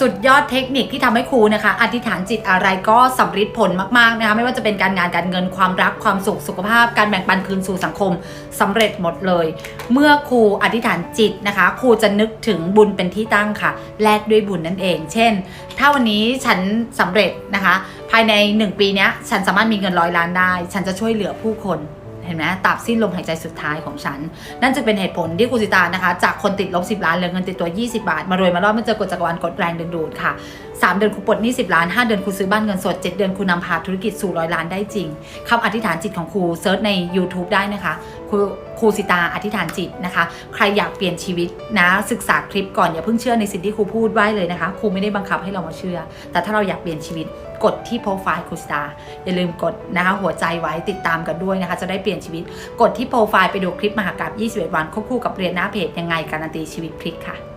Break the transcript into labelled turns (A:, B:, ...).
A: สุดยอดเทคนิคที่ทำให้ครูนะคะ อธิษฐานจิตอะไรก็สำฤทธิ์ผลมากๆนะคะ ไม่ว่าจะเป็นการงานการเงินความรักความสุขสุขภาพ การแบ่งปันคืนสู่สังคมสำเร็จหมดเลย เมื่อครูอธิษฐานจิตนะคะ ครูจะนึกถึงบุญเป็นที่ตั้งค่ะ แลกด้วยบุญนั่นเอง เช่น ถ้าวันนี้ฉันสำเร็จนะคะ ภายใน 1 ปีนี้ฉันสามารถมีเงินร้อยล้านได้ ฉันจะช่วยเหลือผู้คน เห็นไหมตับสิ้นลมหายใจสุดท้ายของฉัน นั่นจะเป็นเหตุผลที่ครูสิตานะคะ จากคนติดลบ 10 ล้านเหลือเงินติดตัว 20 บาท มารวยมารอดมาเจอกฎจักรวาลกดแรงดึงดูดค่ะ 3 เดือนครูปลดหนี้10 ล้าน 5 เดือนครูซื้อบ้านเงินสด 7 เดือนครูนำพาธุรกิจสู่ร้อยล้านได้จริงคำอธิษฐานจิตของครูเซิร์ชใน YouTube ได้นะคะ ครูสิตาอธิษฐานจิตนะคะ ใครอยากเปลี่ยนชีวิตนะศึกษาคลิปก่อนอย่าเพิ่งเชื่อในสิ่งที่ครูพูดไว้เลยนะคะครูไม่ได้บังคับให้เรามาเชื่อ แต่ถ้าเราอยากเปลี่ยนชีวิตกดที่โปรไฟล์ครูสิตาอย่าลืมกดนะคะหัวใจไว้ติดตามกันด้วยนะคะ จะได้เปลี่ยนชีวิต กดที่โปรไฟล์ไปดูคลิปมหากราบ21 วันควบคู่กับเรียนหน้าเพจยังไงการันตีชีวิตพลิกค่ะ